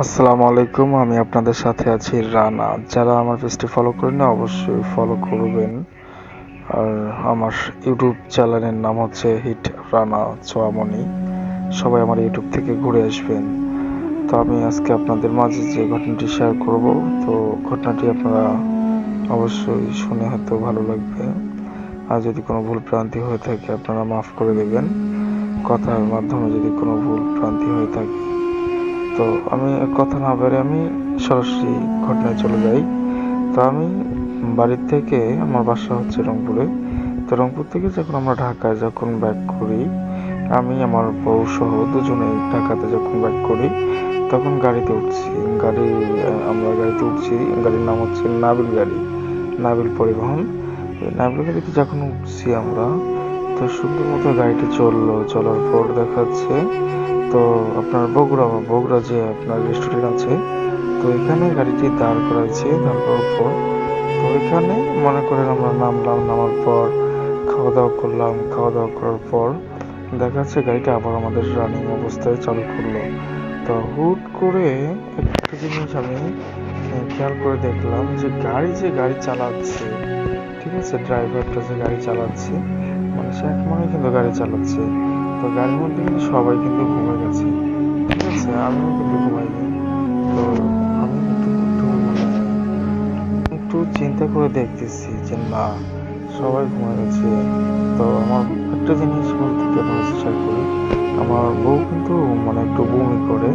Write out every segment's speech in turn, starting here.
আসসালামু আলাইকুম, আমি আপনাদের সাথে আছি রানা। যারা আমার পেজটি ফলো করেন না, অবশ্যই ফলো করবেন। আর আমার ইউটিউব চ্যানেলের নাম হচ্ছে হিট রানা ছোয়ামণি। সবাই আমার ইউটিউব থেকে ঘুরে আসবেন। তো আমি আজকে আপনাদের মাঝে যে ঘটনাটি শেয়ার করব, তো ঘটনাটি আপনারা অবশ্যই শুনে হয়তো ভালো লাগবে। আর যদি কোনো ভুল প্রান্তি হয়ে থাকে, আপনারা মাফ করে দেবেন। কথার মাধ্যমে যদি কোনো ভুল প্রান্তি হয়ে থাকে তো আমি কথা না বেরে আমি সরাসরি ঘটনায় চলে যাই। তো আমি বাড়ির থেকে, আমার বাসা হচ্ছে রংপুরে। তো রংপুর থেকে যখন আমরা ঢাকায় যখন ব্যাক করি, আমি, আমার বউ সহ দুজনে ঢাকাতে যখন ব্যাক করি, তখন গাড়িতে উঠছি। গাড়ি আমরা গাড়িতে উঠছি। গাড়ির নাম হচ্ছে নাবিল গাড়ি, নাবিল পরিবহন। নাবিল গাড়িতে যখন উঠছি আমরা, তো সুন্দর মতো গাড়িটি চলল। চলার পর দেখাচ্ছে তো আপনার বগুড়া বা বগুড়া যে আপনার রেস্টুরেন্ট আছে, তো এখানে গাড়িটি দাঁড় করাইছে, দাঁড় করার পর, তো এখানে মনে করেন আমরা নামলাম, নামার পর খাওয়া দাওয়া করলাম খাওয়া দাওয়া করার পর দেখা যাচ্ছে গাড়িটা আবার আমাদের রানিং অবস্থায় চালু করল। তো হুট করে একটা জিনিস আমি খেয়াল করে দেখলাম যে গাড়ি যে গাড়ি চালাচ্ছে, ঠিক আছে? ড্রাইভারটা যে গাড়ি চালাচ্ছে মানে সে এক মনে কিন্তু গাড়ি চালাচ্ছে। তো গাড়ির মধ্যে কিন্তু সবাই কিন্তু ঘুমে গেছে। ঠিক আছে, আমিও কিন্তু ঘুমাইনি তো আমি কিন্তু একটু চিন্তা করে দেখতেছি যে, না, সবাই ঘুমে গেছে। তো আমার একটা জিনিস বলতে শেয়ার করি। আমার বউ কিন্তু মানে একটু বমি করে,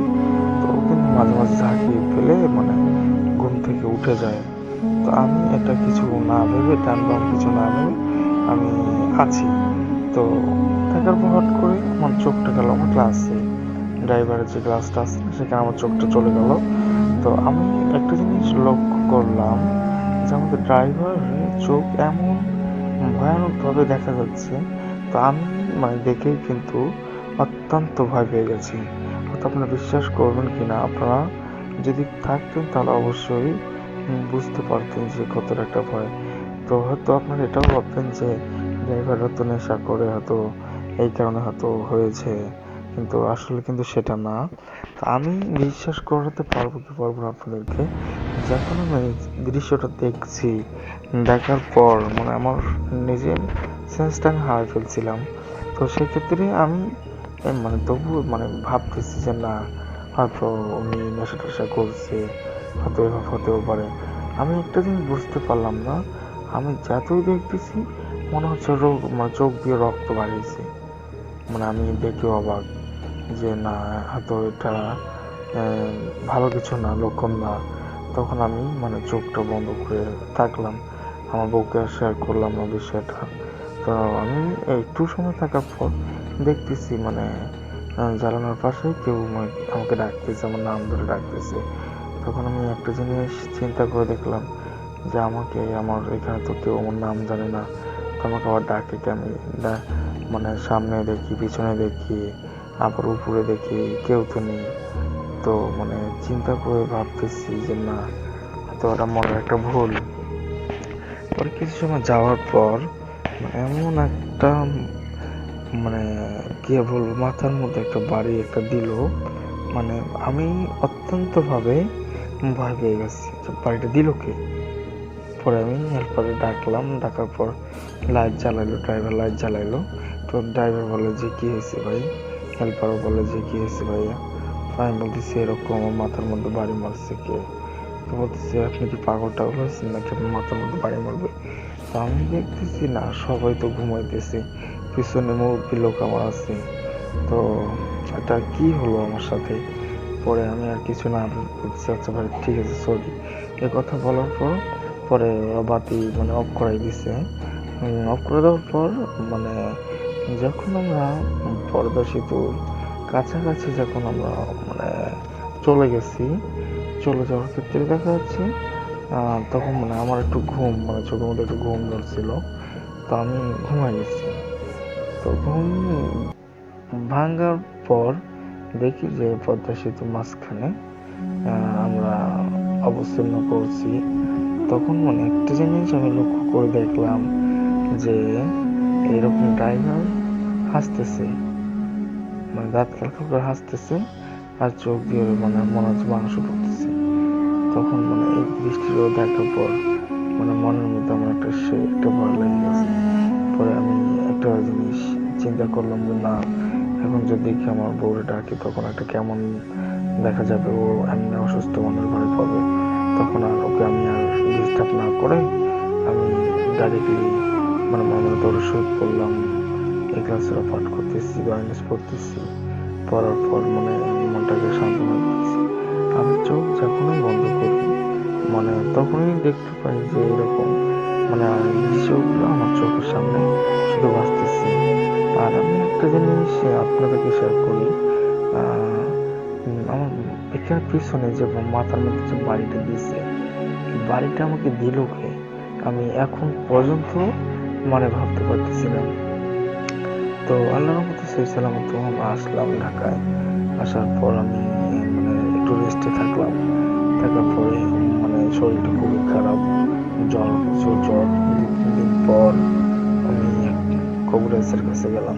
তো কিন্তু মাঝে মাঝে ঝাঁকিয়ে ফেলে মানে ঘুম থেকে উঠে যায়। তো আমি এটা কিছু না ভেবে টান বাম কিছু না ভেবে আমি আছি। তো থাকার পর হট করে আমার চোখটা গেল, আমার গ্লাসে ড্রাইভারের যে গ্লাসটা আছে, সেখানে আমার চোখটা চলে গেল। তো আমি একটা জিনিস লক্ষ্য করলাম যে আমাদের ড্রাইভারের চোখ এমন ভয়ানকভাবে দেখা যাচ্ছে, তো আমি মানে দেখেই কিন্তু অত্যন্ত ভয় পেয়ে গেছি। হয়তো আপনারা বিশ্বাস করবেন কি না আপনারা যদি থাকতেন তাহলে অবশ্যই বুঝতে পারতেন যে কতটা একটা ভয়। তো হয়তো আপনারা এটাও ভাবতেন যে ড্রাইভার নেশা করে হয়তো এই কারণে হয়তো হয়েছে, কিন্তু আসলে কিন্তু সেটা না। আমি বিশ্বাস করাতে পারব কি পারব না আপনাদেরকে, যখন আমি দৃশ্যটা দেখছি, দেখার পর মানে আমার নিজের সেন্সটা আমি হারিয়ে ফেলছিলাম। তো সেক্ষেত্রে আমি মানে তবু মানে ভাবতেছি যে না, হয়তো উনি নেশা টেশা করছে, হয়তো এভাবে হতেও পারে। আমি একটা জিনিস বুঝতে পারলাম না, আমি যতই দেখতেছি মনে হচ্ছে রোগ মানে চোখ দিয়ে রক্ত বাড়িয়েছে। মানে আমি দেখে অবাক যে না হয়তো এটা ভালো কিছু না, লক্ষণ না। তখন আমি মানে চোখটা বন্ধ করে থাকলাম। আমার বউকে শেয়ার করলাম না বিষয়টা। তো আমি একটু সময় থাকার পর দেখতেছি মানে জ্বালানোর পাশে কেউ আমাকে ডাকতেছে, আমার নাম ধরে ডাকতেছে। তখন আমি একটা জিনিস চিন্তা করে দেখলাম যে আমাকে, আমার এখানে তো কেউ আমার নাম জানে না। আমাকে আবার ডাকে কে আমি? মানে সামনে দেখি, পিছনে দেখি, আবার উপরে দেখি কেউ তো নেই। তো মানে চিন্তা করে ভাবতেছি যে না, তো ওটা মনে একটা ভুল। পরে কিছু সময় যাওয়ার পর মানে এমন একটা মানে কি বলব, মাথার মধ্যে একটা বাড়ি একটা দিল। মানে আমি অত্যন্তভাবে ভয় পেয়ে গেছি বাড়িটা দিল কে? পরে আমি হেল্পারে ডাকলাম, ডাকার পর লাইট জ্বালাইলো ড্রাইভার লাইট জ্বালাইলো। তো ড্রাইভার বলে যে, কী হয়েছে ভাই? হেল্পারও বলে যে, কী হয়েছে ভাইয়া? আমি বলতেছি, এরকম আমার মাথার মধ্যে বাড়ি মারছে কে? তো বলতেছি, আপনি কি পাগল টাগল হয়েছেন নাকি আপনার মাথার মধ্যে বাড়ি মারবে? তো আমি দেখতেছি না, সবাই তো ঘুমাইতেছে, পিছনে মুরব্বী লোক আমার আছে। তো এটা কি হলো আমার সাথে? পরে আমি আর কিছু না বলতেছি আচ্ছা ভাই, ঠিক আছে সরি এ কথা বলার পর পরে বাতি মানে অফ করাই দিছে। অফ করে দেওয়ার পর মানে যখন আমরা পর্দা সেতুর কাছাকাছি যখন আমরা মানে চলে গেছি, চলে যাওয়ার ক্ষেত্রে দেখা যাচ্ছে তখন মানে আমার একটু ঘুম মানে চোখের মধ্যে একটু ঘুম ধরছিল। তো আমি ঘুমাই গেছি। তো ঘুম ভাঙার পর দেখি যে পদ্মা সেতু মাঝখানে আমরা অবস্তীর্ণ করছি। তখন মানে একটা জিনিস আমি লক্ষ্য করে দেখলাম যে এরকম ড্রাইভার হাসতেছে। মানে দাঁত কালকা করে হাসতেছে আর চোখ দিয়ে মানে মনে হচ্ছে মাংস পড়তেছে। তখন মানে এই বৃষ্টি বৃষ্টির দেখার পর মানে মনের মধ্যে আমার একটা সে একটা ভয় লেগে গেছে। পরে আমি একটা জিনিস চিন্তা করলাম যে, না, এখন যদি দেখি আমার বউরে ডাকি, তখন একটা কেমন দেখা যাবে? ও এমনি অসুস্থ মনের ভয় পাবে তখন আর ওকে আমি না করে আমি ডাইরেক্টলি মানে দৌড়ে শুয়ে পড়লাম। এই ক্লাসের পাঠ করতেছি গাইডেন্স পড়তেছি। পড়ার পর মানে মনটাকে সান্ত্বনা দিতেছি। আমি চোখ যখনই বন্ধ করি মানে তখনই দেখতে পাই যে এরকম মানে দৃশ্যগুলো আমার চোখের সামনে শুধু ভাসতেছে। আর আমি একটা জিনিস আপনাদেরকে শেয়ার করি আমার এখানে পিছনে যে মাথার মধ্যে যে বাড়িটা দিয়েছে বাড়িটা আমাকে দিল কে? আমি এখন পর্যন্ত মানে ভাবতে পারতেছি না। তো আল্লাহর মতো সেই সালামত আমরা আসলাম ঢাকায়। আসার পর আমি মানে একটু রেস্টে থাকলাম। থাকার পরে মানে শরীরটা খুবই খারাপ। জ্বর, প্রচুর জ্বর। দিন পর আমি কবিরাজের কাছে গেলাম।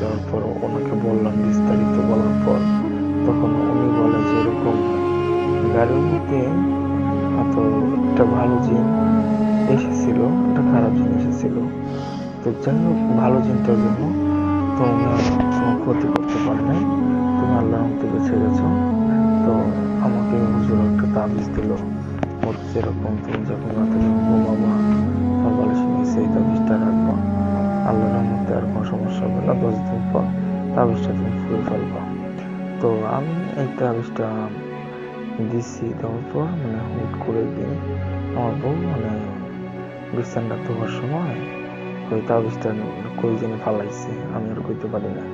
যাওয়ার পর ওনাকে বললাম, বিস্তারিত বলার পর। তখন উনি বলে যে, এরকম গাড়ির মধ্যে হয়তো একটা ভালো জিন এসেছিল, একটা খারাপ জিন এসেছিল। তো যাই হোক, ভালো জিনটার জন্য। তুমি আর কোনো ক্ষতি করতে পারে নাই। তুমি আল্লাহ থেকে ছেড়েছো। তো আমাকে হুজুর একটা তাবিজ দিল। ওর যেরকম তুমি যখন রাতে ঘুমাবা তোমার বালিশের নিচে এই তাবিজটা রাখবা। আল্লাহর রহমতে আর কোনো সমস্যা হবে না। দশ দিন পর তাবিজটা তুমি ফুলে ফেলবা। তো আমি এই তাবিজটা দিছি, দেওয়ার পর মানে হুট করে দিন আমার বউ মানে বিছানটা ধোয়ার সময়, ওই তাবিজটা কই জেনে ফালাইছে, আমি আর কইতে পারি না।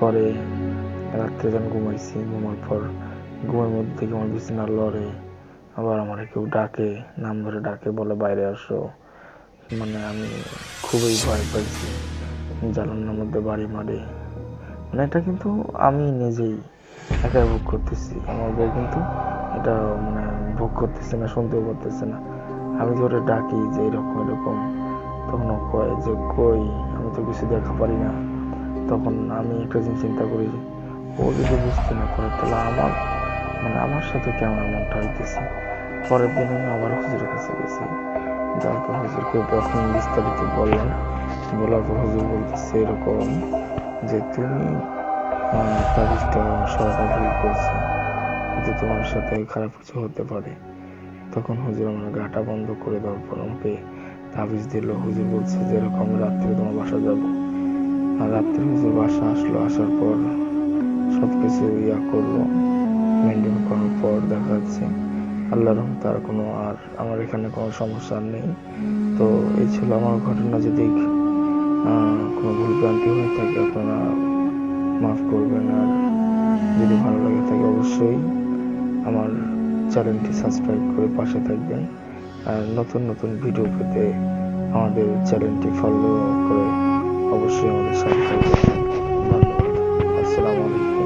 পরে রাত্রে যখন ঘুমাইছি, ঘুমার পর ঘুমের মধ্যে থেকে আমার বিছানা লড়ে, আবার আমার কেউ ডাকে, নাম ধরে ডাকে, বলে, বাইরে আসো। মানে আমি খুবই ভয় পাইছি, জ্বালানোর মধ্যে বাড়ি মারে। মানে এটা কিন্তু আমি নিজেই একা ভোগ করতেছি। আমার বউ কিন্তু এটা মানে ভোগ করতেছে না, শুনতেও পারতেছে না। আমি যে ওরে ডাকি যে এরকম এরকম। তখন ও কয় যে, কই, আমি তো কিছু দেখা পারি না। তখন আমি একটা জিনিস চিন্তা করি যে, ও যদি বুঝতে না পারে, তাহলে আমার মানে আমার সাথে কেমন এমনটা হইতেছে? পরের দিন আমি আবার হুজুরের কাছে গেছি। যাওয়ার পর হুজুরকে তখন বিস্তারিত বললাম বলার পর হুজুর বলতেছে এরকম যে, তুমি তাবিজটা সরাটা ভুল করছ, কিন্তু তোমার সাথে খারাপ কিছু হতে পারে। তখন হুজুর আমার গাটা বন্ধ করে দেওয়ার পর আমাকে তাবিজ দিল। হুজুর বলছে যে এরকম রাত্রে তোমার বাসা যাব। আর রাত্রে হুজুর বাসা আসলো, আসার পর সব কিছু ইয়া করল, মেনটেন করার পর দেখা যাচ্ছে আল্লাহর রহমতে আর কোনো, আর আমার এখানে কোনো সমস্যা নেই। তো এই ছিল আমার ঘটনা। যদি কোনো ভুল ভ্রান্তি হয়ে থাকে, আপনারা মাফ করবেন আর যদি ভালো লাগে থাকে অবশ্যই আমার চ্যানেলটি সাবস্ক্রাইব করে পাশে থাকবেন আর নতুন নতুন ভিডিও পেতে আমাদের চ্যানেলটি ফলো করে অবশ্যই আমাদের সাথে থাকবেন। ধন্যবাদ। আসসালামু আলাইকুম।